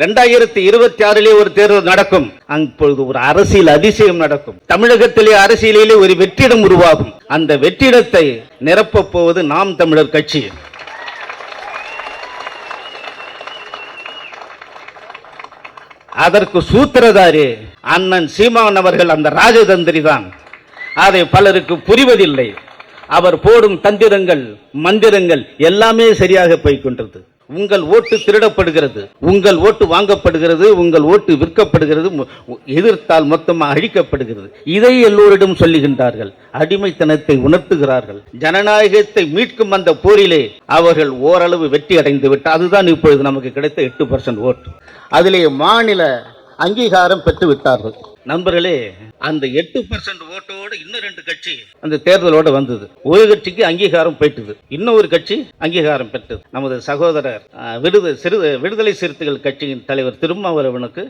ரெண்டாயிரத்தி இருபத்தி ஆறிலே ஒரு தேர்தல் நடக்கும். அப்பொழுது ஒரு அரசியல் அதிசயம் நடக்கும். தமிழகத்திலே அரசியலிலே ஒரு வெற்றிடம் உருவாகும். அந்த வெற்றிடத்தை நிரப்பப் போவது நாம் தமிழர் கட்சி. அதற்கு சூத்திரதாரி அண்ணன் சீமான் அவர்கள் அந்த ராஜதந்திரி தான். அதை பலருக்கு புரிவதில்லை. அவர் போடும் தந்திரங்கள் மந்திரங்கள் எல்லாமே சரியாக போய்க்கொண்டது உங்கள் ஓட்டு திருடப்படுகிறது. உங்கள் ஓட்டு வாங்கப்படுகிறது உங்கள் ஓட்டு விற்கப்படுகிறது எதிர்த்தால் மொத்தமாக அழிக்கப்படுகிறது. இதை எல்லோரிடம் சொல்லுகின்றார்கள். அடிமைத்தனத்தை உணர்த்துகிறார்கள். ஜனநாயகத்தை மீட்கும் அந்த போரிலே அவர்கள் ஓரளவு வெற்றி அடைந்து விட்டு அதுதான் இப்பொழுது நமக்கு கிடைத்த எட்டு பர்சன்ட் ஓட்டு. அதிலே மாநில அங்கீகாரம் பெற்று விட்டார்கள். நண்பர்களே அந்த எட்டு பர்சன்ட் ஓட்டோடு இன்னும் ரெண்டு கட்சி அந்த தேர்தலோட வந்தது. ஒரு கட்சிக்கு அங்கீகாரம் போயிட்டது இன்னொரு கட்சி அங்கீகாரம் பெற்றது. நமது சகோதரர் விடுதலை சிறு விடுதலை சிறுத்தைகள் கட்சியின் தலைவர் திருமாவளவனுக்கு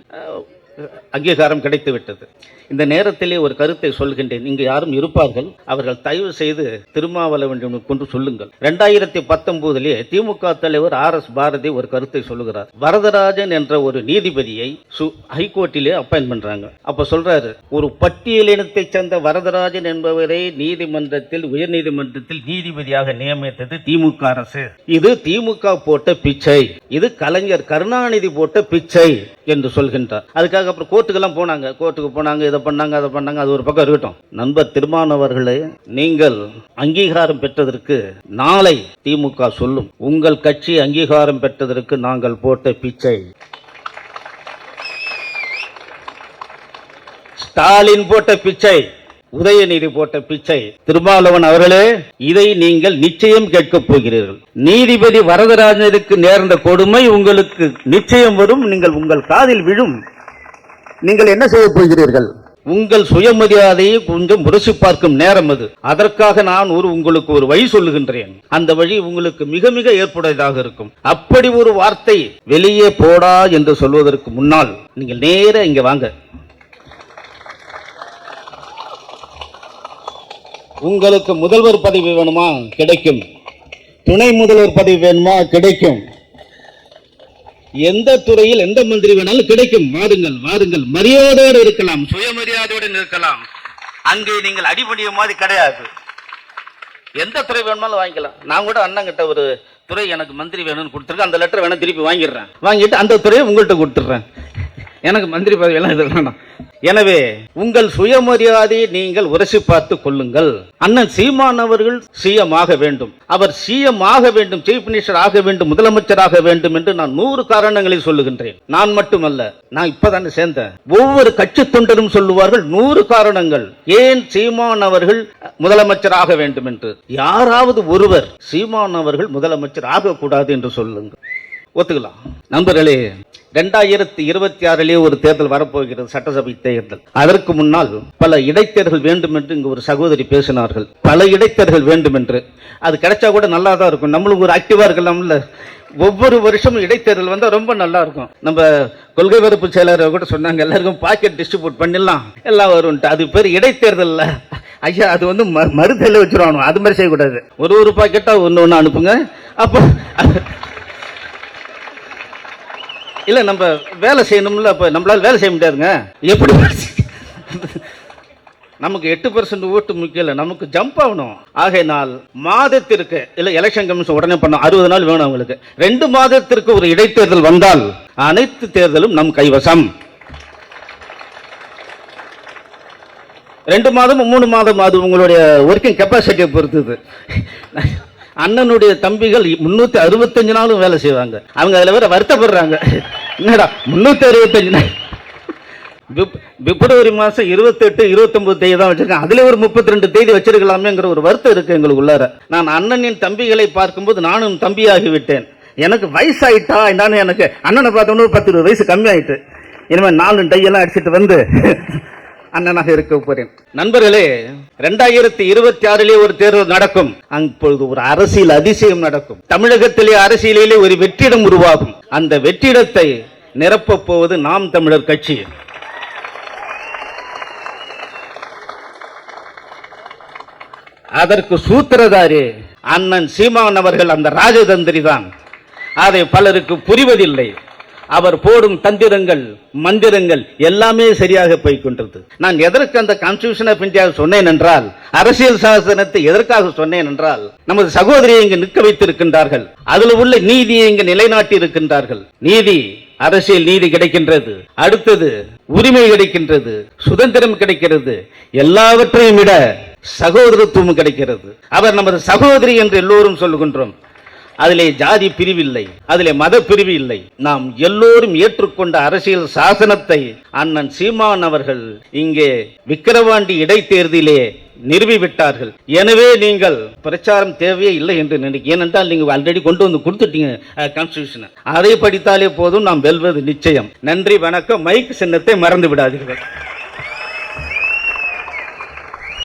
அங்கீகாரம் கிடைத்துவிட்டது. இந்த நேரத்திலே ஒரு கருத்தை சொல்கின்றேன். இங்கு யாரும் இருப்பார்கள். அவர்கள் தயவு செய்து திருமாவளவன் கொண்டு சொல்லுங்கள். இரண்டாயிரத்தி பத்தொன்பதிலே திமுக தலைவர் ஆர் எஸ் பாரதி ஒரு கருத்தை சொல்லுகிறார். வரதராஜன் என்ற ஒரு நீதிபதியை சு- ஹைகோர்ட்டிலே அப்பாயின் பண்றாங்க. அப்ப சொல்றாரு ஒரு பட்டியலினத்தை சேர்ந்த வரதராஜன் என்பவரை நீதிமன்றத்தில் உயர்நீதிமன்றத்தில் நீதிபதியாக நியமித்தது திமுக அரசு. இது திமுக போட்ட பிச்சை. இது கலைஞர் கருணாநிதி போட்ட பிச்சை என்று சொல்கின்றார். அதுக்காக அதுக்காக அப்புறம் கோர்ட்டுக்கெல்லாம் போனாங்க. கோர்ட்டுக்கு போனாங்க இதை பண்ணாங்க அதை பண்ணாங்க அது ஒரு பக்கம் இருக்கட்டும். நண்பர் திருமானவர்களே நீங்கள் அங்கீகாரம் பெற்றதற்கு நாளை திமுக சொல்லும். உங்கள் கட்சி அங்கீகாரம் பெற்றதற்கு நாங்கள் போட்ட பிச்சை. ஸ்டாலின் போட்ட பிச்சை உதயநிதி போட்ட பிச்சை. திருமாவளவன் அவர்களே இதை நீங்கள் நிச்சயம் கேட்கப் போகிறீர்கள். நீதிபதி வரதராஜனுக்கு நேர்ந்த கொடுமை உங்களுக்கு நிச்சயம் வரும். நீங்கள் உங்கள் காதில் விழும். நீங்கள் என்ன செய்ய போகிறீர்கள்? உங்கள் சுயமரியாதையை கொஞ்சம் முரசு பார்க்கும் நேரம் அது. அதற்காக நான் ஒரு உங்களுக்கு ஒரு வழி சொல்லுகின்றேன். அந்த வழி உங்களுக்கு மிக மிக ஏற்புடையதாக இருக்கும். அப்படி ஒரு வார்த்தை வெளியே போடா என்று சொல்வதற்கு முன்னால் நீங்கள் நேர இங்க வாங்க. உங்களுக்கு முதல்வர் பதவி வேணுமா? கிடைக்கும். துணை முதல்வர் பதவி வேணுமா? கிடைக்கும். எந்த துறையில் எந்த மந்திரி வேணாலும் கிடைக்கும். வாருங்கள் வாருங்கள். மரியாதையோடு இருக்கலாம். சுயமரியாதையோடு இருக்கலாம் அங்கே நீங்கள் அடிபடிய மாதிரி கிடையாது. எந்த துறை வேணுமாலும் வாங்கிக்கலாம். நான் கூட அண்ணங்கிட்ட ஒரு துறை எனக்கு மந்திரி வேணும்னு கொடுத்துருக்கேன் அந்த லெட்டர் வேணா திருப்பி வாங்கிடுறேன். வாங்கிட்டு அந்த துறையை உங்கள்கிட்ட கொடுத்துட்றேன். எனக்கு மந்திரி பதவியெல்லாம் இது வேண்டாம் எனவே உங்கள் சுயமரியாதையை நீங்கள் உரசி பார்த்து கொள்ளுங்கள். அண்ணன் சீமான் அவர்கள் சிஎம் ஆக வேண்டும். அவர் சிஎம் ஆக வேண்டும் சீஃப் மினிஸ்டர் ஆக வேண்டும் முதலமைச்சராக வேண்டும் என்று நான் நூறு காரணங்களை சொல்லுகின்றேன். நான் மட்டுமல்ல நான் இப்பதானே சேர்ந்தேன். ஒவ்வொரு கட்சி தொண்டரும் சொல்லுவார்கள் நூறு காரணங்கள். ஏன் சீமான் அவர்கள் முதலமைச்சராக வேண்டும் என்று? யாராவது ஒருவர் சீமான் அவர்கள் முதலமைச்சர் ஆகக்கூடாது என்று சொல்லுங்கள். ஒத்துக்கலாம். நண்பர்களே ரெண்டாயிரத்தி இருபத்தி ஆறிலே ஒரு தேர்தல் வரப்போகிறது சட்டசபை தேர்தல். அதற்கு முன்னால் பல இடைத்தேர்தல் வேண்டும் என்று இங்கு ஒரு சகோதரி பேசினார்கள். பல இடைத்தேர்தல் வேண்டும் என்று அது கிடைச்சா கூட நல்லா தான் இருக்கும். நம்மளும் ஒரு ஆக்டிவா இருக்கலாம்ல ஒவ்வொரு வருஷமும் இடைத்தேர்தல் வந்தால் ரொம்ப நல்லா இருக்கும். நம்ம கொள்கை பரப்பு செயலர் கூட சொன்னாங்க எல்லாருக்கும் பாக்கெட் டிஸ்ட்ரிபியூட் பண்ணிடலாம். எல்லாம் வரும்ட்டு அது பேர் இடைத்தேர்தலில் ஐயா அது வந்து ம- மறுதல்ல வச்சிருவானு அது மாதிரி செய்யக்கூடாது. ஒரு ஒரு பாக்கெட்டா ஒன்று ஒன்று அனுப்புங்க. அப்போ இல்லை நம்ம வேலை செய்யணும்ல இப்போ நம்மளால வேலை செய்ய முடியாதுங்க. எப்படி? நமக்கு எட்டு பர்சன்ட் ஓட்டு முக்கியம் இல்லை நமக்கு ஜம்ப் ஆகணும். ஆகையினால் மாதத்திற்கு இல்லை எலெக்ஷன் கமிஷன் உடனே பண்ணோம் அறுபது நாள் வேணும் அவங்களுக்கு. ரெண்டு மாதத்திற்கு ஒரு இடைத்தேர்தல் வந்தால் அனைத்து தேர்தலும் நம் கைவசம். ரெண்டு மாதம் மூணு மாதம் அது உங்களுடைய ஒர்க்கிங் கெப்பாசிட்டியை பொறுத்தது. அண்ணனுடைய தம்பிகள் முன்னூத்தி அறுபத்தஞ்சு நாளும் வேலை செய்வாங்க. அவங்க அதுல வேற வருத்தப்படுறாங்க. என்னடா முன்னூத்தி அறுபத்தஞ்சு நாள்? பிப்- பிப்ரவரி மாசம் இருபத்தெட்டு இருபத்தொன்பது தேதி தான் வச்சிருக்கேன். அதுல ஒரு முப்பத்தி ரெண்டு தேதி வச்சிருக்கலாமேங்கிற ஒரு வருத்தம் இருக்கு எங்களுக்கு உள்ளார நான் அண்ணனின் தம்பிகளை பார்க்கும்போது நானும் தம்பியாகி விட்டேன் எனக்கு வயசாயிட்டா என்னன்னு எனக்கு அண்ணனை பார்த்தோன்னு ஒரு பத்து இருபது வயசு கம்மியாயிட்டு. இனிமேல் நாலு டையெல்லாம் அடிச்சிட்டு வந்து அண்ணனாக இருக்க போறேன். நண்பர்களே ரெண்டாயிரத்தி இருபத்தி ஆறிலே ஒரு தேர்தல் நடக்கும். அப்பொழுது ஒரு அரசியல் அதிசயம் நடக்கும். தமிழகத்திலே அரசியலிலே ஒரு வெற்றிடம் உருவாகும். அந்த வெற்றிடத்தை நிரப்பப் போவது நாம் தமிழர் கட்சி. அதற்கு சூத்திரதாரி அண்ணன் சீமான் அவர்கள் அந்த ராஜதந்திரி தான். அதை பலருக்கு புரிவதில்லை. அவர் போடும் தந்திரங்கள் மந்திரங்கள் எல்லாமே சரியாக போய்க்கொண்டது நான் எதற்கு அந்த கான்ஸ்டியூஷன் ஆஃப் இந்தியா சொன்னேன் என்றால் அரசியல் சாசனத்தை எதற்காக சொன்னேன் என்றால் நமது சகோதரியை இங்கு நிற்க வைத்திருக்கின்றார்கள். அதில் உள்ள நீதியை இங்கு நிலைநாட்டி இருக்கின்றார்கள். நீதி அரசியல் நீதி கிடைக்கின்றது. அடுத்தது உரிமை கிடைக்கின்றது. சுதந்திரம் கிடைக்கிறது. எல்லாவற்றையும் விட சகோதரத்துவம் கிடைக்கிறது. அவர் நமது சகோதரி என்று எல்லோரும் சொல்லுகின்றோம். அதிலே ஜாதி பிரிவில்லை அதிலே மத பிரிவு இல்லை நாம் எல்லோரும் ஏற்றுக்கொண்ட அரசியல் சாசனத்தை அண்ணன் சீமான் அவர்கள் இங்கே விக்கிரவாண்டி இடைத்தேர்தலிலே நிறுவி விட்டார்கள் எனவே நீங்கள் பிரச்சாரம் தேவையே இல்லை என்று நினைக்க ஏனென்றால் நீங்கள் ஆல்ரெடி கொண்டு வந்து கொடுத்துட்டீங்க கான்ஸ்டியூஷனை அதை படித்தாலே போதும் நாம் வெல்வது நிச்சயம். நன்றி வணக்கம். மைக் சின்னத்தை மறந்து விடாதீர்கள்.